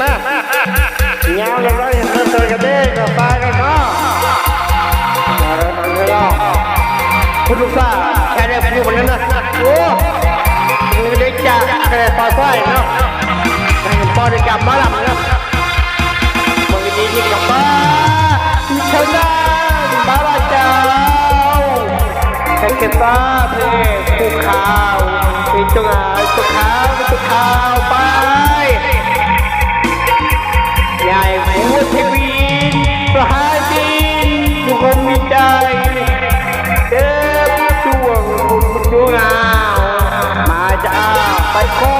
มาเงาเลยเราเห็นเจอกันได้ก็ตายกันเนาะมาแล้วมาแล้วคุณลูกสาวแค่ได้พูดมันนะโอ้มึงได้จ่าแค่ปลาไฟเนาะปอด้กลับมาหลับเนาะมึงดีที่กลับมาเชนะบาราเจ้าแค่เก็บฟ้าเพลงคู่ข่าวมีจงอาจุกขาวจุกขาวไป ยายหัวทีวีประหารดินทุกคนมีใจเดิมช่วงคุณดวงอามาจะไปข้อ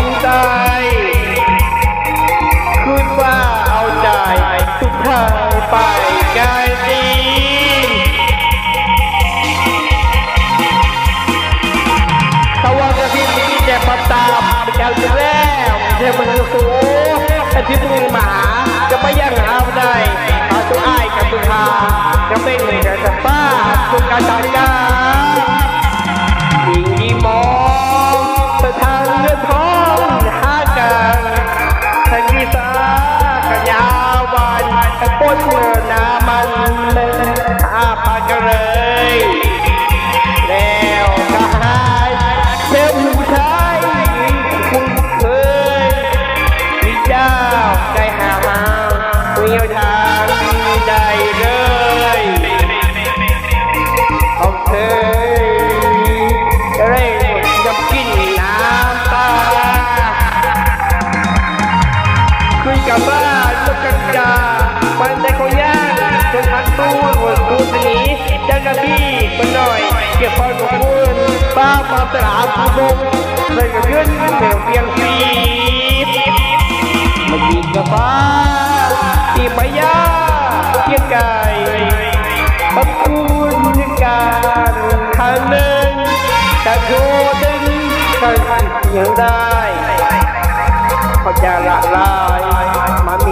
งใจคืนว่าเอาใจทุกทางไปไกลดินตะวันกระพริบมีแต่ประตามแก้วจะแล้วเทมันสู กาจารยายิ่งดีมองสถานเรือท้องหากันทันทีสาขยาวันตะปนเมื่อนามันอาปากเลยแล้วก็หายเจ้าผู้ชายคุณเคยมีเจ้าได้หามาเมียวทา คุณป้ามาสลาผู้บงเลยกับเพื่อนเหนียวเพียงสีมาดีกับฟ้าที่ใบยาเพียงกายขอบคุณการทางหนึ่งจะโชว์ดึงกันยังได้เขาจะละลายมามี